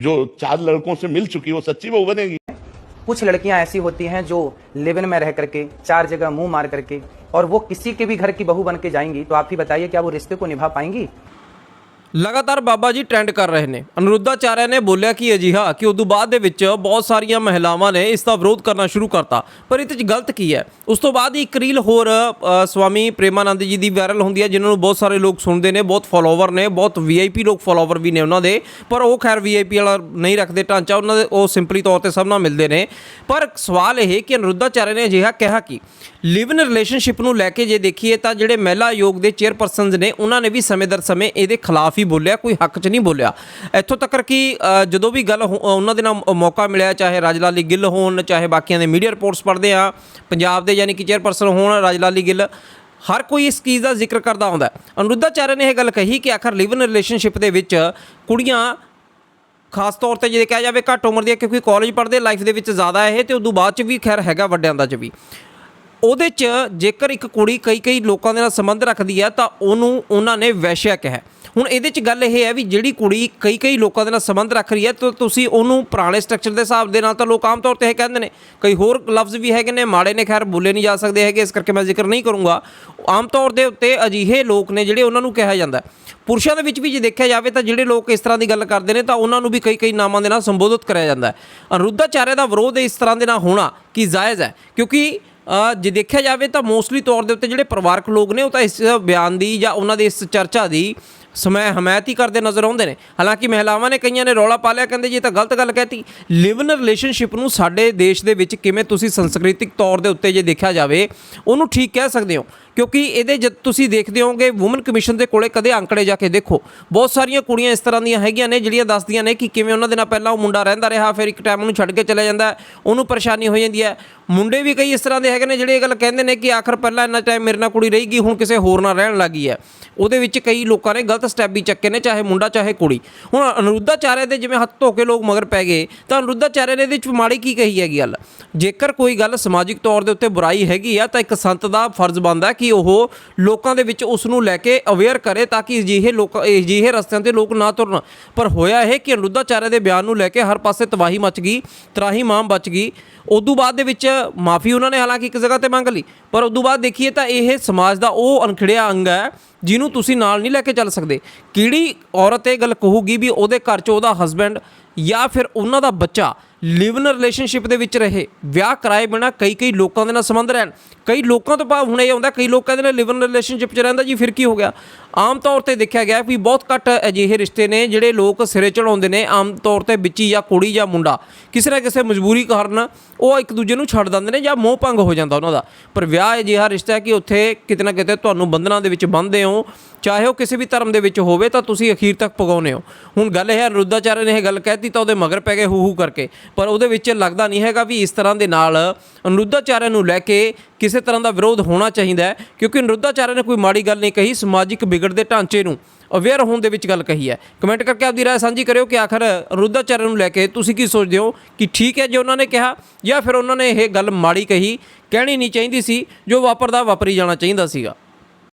जो चार लड़कों से मिल चुकी वो सच्ची वो बनेगी। कुछ लड़कियाँ ऐसी होती हैं जो लेवन में रह करके, चार जगह मुँह मार करके, और वो किसी के भी घर की बहू बन के जाएँगी तो आप ही बताइए, क्या वो रिश्ते को निभा पाएँगी? ਲਗਾਤਾਰ ਬਾਬਾ ਜੀ ਟ੍ਰੈਂਡ ਕਰ ਰਹੇ ਨੇ। ਅਨੁਰੁੱਧਾਚਾਰਿਆ ਨੇ ਬੋਲਿਆ ਕਿ ਅਜਿਹਾ ਕਿ ਉਦੋਂ ਬਾਅਦ ਦੇ ਵਿੱਚ ਬਹੁਤ ਸਾਰੀਆਂ ਮਹਿਲਾਵਾਂ ਨੇ ਇਸ ਦਾ ਵਿਰੋਧ ਕਰਨਾ ਸ਼ੁਰੂ ਕਰਤਾ। ਪਰ ਇਹ 'ਚ ਗਲਤ ਕੀ ਹੈ? ਉਸ ਤੋਂ ਬਾਅਦ ਇੱਕ ਰੀਲ ਹੋਰ ਸਵਾਮੀ ਪ੍ਰੇਮਾਨੰਦ ਜੀ ਦੀ ਵਾਇਰਲ ਹੁੰਦੀ ਹੈ, ਜਿਨ੍ਹਾਂ ਨੂੰ ਬਹੁਤ ਸਾਰੇ ਲੋਕ ਸੁਣਦੇ ਨੇ, ਬਹੁਤ ਫਾਲੋਵਰ ਨੇ, ਬਹੁਤ ਵੀਆਈਪੀ ਲੋਕ ਫਾਲੋਵਰ ਵੀ ਨੇ ਉਹਨਾਂ ਦੇ। ਪਰ ਉਹ ਖੈਰ ਵੀਆਈਪੀ ਵਾਲਾ ਨਹੀਂ ਰੱਖਦੇ, ਢਾਂਚਾ ਉਹਨਾਂ ਦੇ, ਉਹ ਸਿੰਪਲੀ ਤੌਰ ਤੇ ਸਭ ਨਾਲ ਮਿਲਦੇ ਨੇ। ਪਰ ਸਵਾਲ ਇਹ ਕਿ ਅਨੁਰੁੱਧਾਚਾਰਿਆ ਨੇ ਅਜਿਹਾ ਕਿਹਾ ਕਿ? ਲਿਵ ਇਨ ਰਿਲੇਸ਼ਨਸ਼ਿਪ ਨੂੰ ਲੈ ਕੇ ਜੇ ਦੇਖੀਏ ਤਾਂ ਜਿਹੜੇ ਮਹਿਲਾ ਆਯੋਗ ਦੇ ਚੇਅਰਪਰਸਨਸ ਨੇ, ਉਹਨਾਂ ਨੇ ਵੀ ਸਮੇਂ ਦਰ ਸਮੇਂ ਇਹਦੇ ਖਿਲਾਫ ਹੀ ਬੋਲਿਆ, ਕੋਈ ਹੱਕ 'ਚ ਨਹੀਂ ਬੋਲਿਆ ਇੱਥੋਂ ਤੱਕ ਕਿ ਜਦੋਂ ਵੀ ਗੱਲ ਉਹਨਾਂ ਦੇ ਨਾਲ ਮੌਕਾ ਮਿਲਿਆ, ਚਾਹੇ ਰਾਜਲਾਲੀ ਗਿੱਲ ਹੋਣ, ਚਾਹੇ ਬਾਕੀਆਂ ਦੇ ਮੀਡੀਆ ਰਿਪੋਰਟਸ ਪੜ੍ਹਦੇ ਆ ਪੰਜਾਬ ਦੇ ਯਾਨੀ ਕਿ ਚੇਅਰਪਰਸਨ ਹੋਣ, ਰਾਜਲਾਲੀ ਗਿੱਲ, ਹਰ ਕੋਈ ਇਸ ਚੀਜ਼ ਦਾ ਜ਼ਿਕਰ ਕਰਦਾ ਹੁੰਦਾ ਹੈ। ਅਨੁਰੁੱਧਾਚਾਰਿਆ ਨੇ ਇਹ ਗੱਲ ਕਹੀ ਕਿ ਆਖਰ ਲਿਵ ਇਨ ਰਿਲੇਸ਼ਨਸ਼ਿਪ ਦੇ ਵਿੱਚ ਕੁੜੀਆਂ, ਖਾਸ ਤੌਰ ਤੇ ਜੇ ਕਿਹਾ ਜਾਵੇ ਘੱਟ ਉਮਰ ਦੀਆਂ, ਕਿਉਂਕਿ ਕਾਲਜ ਪੜ੍ਹਦੇ ਲਾਈਫ ਦੇ ਵਿੱਚ ਜ਼ਿਆਦਾ ਇਹ, ਤੇ ਉਦੋਂ ਬਾਅਦ ਚ ਵੀ ਖੈਰ ਹੈਗਾ ਵੱਡਿਆਂ ਦਾ ਚ ਵੀ ਉਹਦੇ ਚ ਜੇਕਰ ਇੱਕ ਕੁੜੀ ਕਈ ਕਈ ਲੋਕਾਂ ਦੇ ਨਾਲ ਸੰਬੰਧ ਰੱਖਦੀ ਹੈ ਤਾਂ ਉਹਨੂੰ ਉਹਨਾਂ ਨੇ ਵੈਸ਼ਿਆ ਕਿਹਾ ਹੁਣ ਇਹਦੇ ਚ ਗੱਲ ਇਹ ਹੈ ਵੀ ਜਿਹੜੀ ਕੁੜੀ ਕਈ ਕਈ ਲੋਕਾਂ ਦੇ ਨਾਲ ਸੰਬੰਧ ਰੱਖ ਰਹੀ ਹੈ, ਤਾਂ ਤੁਸੀਂ ਉਹਨੂੰ ਪੁਰਾਣੇ ਸਟਰਕਚਰ ਦੇ ਹਿਸਾਬ ਦੇ ਨਾਲ ਤਾਂ ਲੋਕ ਆਮ ਤੌਰ ਤੇ ਇਹ ਕਹਿੰਦੇ ਨੇ, ਕਈ ਹੋਰ ਲਫ਼ਜ਼ ਵੀ ਹੈਗੇ ਨੇ, ਮਾੜੇ ਨੇ ਖੈਰ ਬੋਲੇ ਨਹੀਂ ਜਾ ਸਕਦੇ ਹੈਗੇ, ਇਸ ਕਰਕੇ ਮੈਂ ਜ਼ਿਕਰ ਨਹੀਂ ਕਰੂੰਗਾ। ਆਮ ਤੌਰ ਦੇ ਉੱਤੇ ਅਜਿਹੇ ਲੋਕ ਨੇ ਜਿਹੜੇ ਉਹਨਾਂ ਨੂੰ ਕਿਹਾ ਜਾਂਦਾ ਪੁਰਸ਼ਾਂ ਦੇ ਵਿੱਚ ਵੀ ਜੇ ਦੇਖਿਆ ਜਾਵੇ ਤਾਂ ਜਿਹੜੇ ਲੋਕ ਇਸ ਤਰ੍ਹਾਂ ਦੀ ਗੱਲ ਕਰਦੇ ਨੇ, ਤਾਂ ਉਹਨਾਂ ਨੂੰ ਵੀ ਕਈ ਕਈ ਨਾਮਾਂ ਦੇ ਨਾਲ ਸੰਬੋਧਿਤ ਕਰਿਆ ਜਾਂਦਾ ਹੈ। ਅਨੁਰੁੱਧਾਚਾਰਿਆ ਦਾ ਵਿਰੋਧ ਇਸ ਤਰ੍ਹਾਂ ਦੇ ਨਾਲ ਹੋਣਾ ਕੀ ਜਾਇਜ਼ ਹੈ? ਕਿਉਂਕਿ ਜੇ ਦੇਖਿਆ ਜਾਵੇ ਤਾਂ ਮੋਸਟਲੀ ਤੌਰ ਦੇ ਉੱਤੇ ਜਿਹੜੇ ਪਰਿਵਾਰਕ ਲੋਕ ਨੇ ਉਹ ਤਾਂ ਇਸ ਬਿਆਨ ਦੀ ਜਾਂ ਉਹਨਾਂ ਦੇ ਇਸ ਚਰਚਾ ਦੀ ਸਮੈ ਹਮਾਇਤ ਹੀ ਕਰਦੇ ਨਜ਼ਰ ਆਉਂਦੇ ਨੇ। ਹਾਲਾਂਕਿ ਮਹਿਲਾਵਾਂ ਨੇ ਕਈਆਂ ਨੇ ਰੌਲਾ ਪਾ ਲਿਆ, ਕਹਿੰਦੇ ਜੀ ਇਹ ਤਾਂ ਗਲਤ ਗੱਲ ਕਹਿਤੀ। ਲਿਵ ਇਨ ਰਿਲੇਸ਼ਨਸ਼ਿਪ ਨੂੰ ਸਾਡੇ ਦੇਸ਼ ਦੇ ਵਿੱਚ ਕਿਵੇਂ ਤੁਸੀਂ ਸੰਸਕ੍ਰਿਤਿਕ ਤੌਰ ਦੇ ਉੱਤੇ ਜੇ ਦੇਖਿਆ ਜਾਵੇ, ਉਹਨੂੰ ਠੀਕ ਕਹਿ ਸਕਦੇ ਹੋ। ਕਿਉਂਕਿ ਇਹਦੇ ਜਦ ਤੁਸੀਂ ਦੇਖਦੇ ਹੋਗੇ ਔਮਨ ਕਮਿਸ਼ਨ ਦੇ ਕੋਲੇ ਕਦੇ ਅੰਕੜੇ ਜਾ ਕੇ ਦੇਖੋ। ਬਹੁਤ ਸਾਰੀਆਂ ਕੁੜੀਆਂ ਇਸ ਤਰ੍ਹਾਂ ਦੀਆਂ ਹੈਗੀਆਂ ਨੇ, ਜਿਹੜੀਆਂ ਦੱਸਦੀਆਂ ਨੇ ਕਿ ਕਿਵੇਂ ਉਹਨਾਂ ਦੇ ਨਾਲ ਪਹਿਲਾਂ ਉਹ ਮੁੰਡਾ ਰਹਿੰਦਾ ਰਿਹਾ, ਫਿਰ ਇੱਕ ਟਾਈਮ ਉਹਨੂੰ ਛੱਡ ਕੇ ਚਲਾ ਜਾਂਦਾ ਉਹਨੂੰ ਪਰੇਸ਼ਾਨੀ ਹੋ ਜਾਂਦੀ ਹੈ। ਮੁੰਡੇ ਵੀ ਕਈ ਇਸ ਤਰ੍ਹਾਂ ਦੇ ਹੈਗੇ ਨੇ, ਜਿਹੜੇ ਇਹ ਗੱਲ ਕਹਿੰਦੇ ਨੇ ਕਿ ਆਖਰ ਪਹਿਲਾਂ ਇੰਨਾ ਟਾਈਮ ਮੇਰੇ ਨਾਲ ਕੁੜੀ ਰਹੀ ਗਈ ਹੁਣ ਕਿਸੇ ਹੋਰ ਨਾਲ ਰਹਿਣ ਲੱਗੀ ਹੈ। ਉਹਦੇ ਵਿੱਚ ਕਈ ਲੋਕਾਂ ਨੇ ਗਲਤ ਸਟੈਪ ਵੀ ਚੱਕੇ ਨੇ, ਚਾਹੇ ਮੁੰਡਾ, ਚਾਹੇ ਕੁੜੀ। ਹੁਣ ਅਨਰੁੱਧਾਚਾਰਿਆ ਦੇ ਜਿਵੇਂ ਹੱਥ ਧੋ ਕੇ ਲੋਕ ਮਗਰ ਪੈ ਗਏ, ਤਾਂ ਅਨਰੁੱਧਾਚਾਰਿਆ ਨੇ ਇਹਦੇ ਵਿੱਚ ਮਾੜੀ ਕੀ ਕਹੀ ਹੈਗੀ ਗੱਲ? ਜੇਕਰ ਕੋਈ ਗੱਲ ਸਮਾਜਿਕ ਤੌਰ ਦੇ ਉੱਤੇ ਬੁਰਾਈ ਹੈਗੀ ਆ, ਤਾਂ ਇੱਕ ਸੰਤ ਦਾ ਫਰਜ਼ ਬਣਦਾ ਕਿ ਉਹ ਲੋਕਾਂ ਦੇ ਵਿੱਚ ਉਸ ਨੂੰ ਲੈ ਕੇ ਅਵੇਅਰ ਕਰੇ ਤਾਂ ਕਿ ਅਜਿਹੇ ਲੋਕ, ਅਜਿਹੇ ਰਸਤਿਆਂ ਤੇ ਲੋਕ ਨਾ ਤੁਰਨ। ਪਰ ਹੋਇਆ ਇਹ ਕਿ ਅਨੁਰੁੱਧਾਚਾਰਿਆ ਦੇ ਬਿਆਨ ਨੂੰ ਲੈ ਕੇ ਹਰ ਪਾਸੇ ਤਬਾਹੀ ਮਚ ਗਈ, ਤਰਾਹੀ ਮਾਮ ਬਚ ਗਈ। ਉਦੋਂ ਬਾਅਦ ਦੇ ਵਿੱਚ ਮਾਫੀ ਉਹਨਾਂ ਨੇ ਹਾਲਾਂਕਿ ਇੱਕ ਜਗ੍ਹਾ ਤੇ ਮੰਗ ਲਈ। ਪਰ ਉਦੋਂ ਬਾਅਦ ਦੇਖੀਏ ਤਾਂ ਇਹ ਸਮਾਜ ਦਾ ਉਹ ਅਣਖੜਿਆ ਅੰਗ ਹੈ, ਜਿਹਨੂੰ ਤੁਸੀਂ ਨਾਲ ਨਹੀਂ ਲੈ ਕੇ ਚੱਲ ਸਕਦੇ। ਕਿਹੜੀ ਔਰਤ ਇਹ ਗੱਲ ਕਹੂਗੀ ਵੀ ਉਹਦੇ ਘਰ 'ਚ ਉਹਦਾ ਹਸਬੈਂਡ ਜਾਂ ਫਿਰ ਉਹਨਾਂ ਦਾ ਬੱਚਾ ਲਿਵ ਇਨ ਰਿਲੇਸ਼ਨਸ਼ਿਪ ਦੇ ਵਿੱਚ ਰਹੇ। ਵਿਆਹ ਕਰਾਏ ਬਿਨਾ ਕਈ ਕਈ ਲੋਕਾਂ ਦੇ ਨਾਲ ਸੰਬੰਧ ਰਹਿਣ। ਕਈ ਲੋਕਾਂ ਤੋਂ ਭਾਵ ਹੁਣ ਇਹ ਆਉਂਦਾ, ਕਈ ਲੋਕ ਕਹਿੰਦੇ ਨੇ ਲਿਵ ਇਨ ਰਿਲੇਸ਼ਨਸ਼ਿਪ 'ਚ ਰਹਿੰਦਾ ਜੀ, ਫਿਰ ਕੀ ਹੋ ਗਿਆ? ਆਮ ਤੌਰ ਤੇ ਦੇਖਿਆ ਗਿਆ ਵੀ ਬਹੁਤ ਘੱਟ ਅਜਿਹੇ ਰਿਸ਼ਤੇ ਨੇ ਜਿਹੜੇ ਲੋਕ ਸਿਰੇ ਚੜਾਉਂਦੇ ਨੇ, ਆਮ ਤੌਰ ਤੇ ਵਿੱਚੀ ਜਾਂ ਕੁੜੀ ਜਾਂ ਮੁੰਡਾ। ਕਿਸੇ ਨਾ ਕਿਸੇ ਮਜਬੂਰੀ ਕਾਰਨ ਉਹ ਇੱਕ ਦੂਜੇ ਨੂੰ ਛੱਡ ਦਿੰਦੇ ਨੇ ਜਾਂ ਮੋਹ ਭੰਗ ਹੋ ਜਾਂਦਾ ਉਹਨਾਂ ਦਾ। ਪਰ ਵਿਆਹ ਅਜਿਹਾ ਰਿਸ਼ਤਾ ਹੈ ਕਿ ਉੱਥੇ ਕਿਤੇ ਨਾ ਕਿਤੇ ਤੁਹਾਨੂੰ ਬੰਧਨਾਂ ਦੇ ਵਿੱਚ ਬੰਨ੍ਹਦੇ ਹੋ ਚਾਹੇ ਉਹ ਕਿਸੇ ਵੀ ਧਰਮ ਦੇ ਵਿੱਚ ਹੋਵੇ ਤਾਂ ਤੁਸੀਂ ਅਖੀਰ ਤੱਕ ਪਗਾਉਨੇ ਹੋ। ਹੁਣ ਗੱਲ ਇਹ ਹੈ ਅਨੁਰੁੱਧਾਚਾਰਿਆ ਨੇ ਇਹ ਗੱਲ ਕਹਿਤੀ ਤਾਂ ਉਹਦੇ ਮਗਰ ਪੈ ਗਏ ਹੂ ਹੂ ਕਰਕੇ। ਪਰ ਉਹਦੇ ਵਿੱਚ ਲੱਗਦਾ ਨਹੀਂ ਹੈਗਾ ਵੀ ਇਸ ਤਰ੍ਹਾਂ ਦੇ ਨਾਲ ਅਨੁਰੁੱਧਾਚਾਰਿਆ ਨੂੰ ਲੈ ਕੇ ਕਿਸੇ ਤਰ੍ਹਾਂ ਦਾ ਵਿਰੋਧ ਹੋਣਾ ਚਾਹੀਦਾ ਹੈ, ਕਿਉਂਕਿ ਅਨੁਰੁੱਧਾਚਾਰਿਆ ਨੇ ਕੋਈ ਮਾੜੀ ਗੱਲ ਨਹੀਂ ਕਹੀ, ਸਮਾਜਿਕ ਵਿਗੜਦੇ ਢਾਂਚੇ ਨੂੰ ਅਵੇਅਰ ਹੋਣ ਦੇ ਵਿੱਚ ਗੱਲ ਕਹੀ ਹੈ। ਕਮੈਂਟ ਕਰਕੇ ਆਪਦੀ ਰਾਏ ਸਾਂਝੀ ਕਰਿਓ ਕਿ ਆਖਰ ਅਨੁਰੁੱਧਾਚਾਰਿਆ ਨੂੰ ਲੈ ਕੇ ਤੁਸੀਂ ਕੀ ਸੋਚਦੇ ਹੋ ਕਿ ਠੀਕ ਹੈ ਜੇ ਉਹਨਾਂ ਨੇ ਕਿਹਾ ਜਾਂ ਫਿਰ ਉਹਨਾਂ ਨੇ ਇਹ ਗੱਲ ਮਾੜੀ ਕਹੀ, ਕਹਿਣੀ ਨਹੀਂ ਚਾਹੀਦੀ ਸੀ, ਜੋ ਵਾਪਰਦਾ ਵਾਪਰੀ ਜਾਣਾ ਚਾਹੀਦਾ ਸੀਗਾ।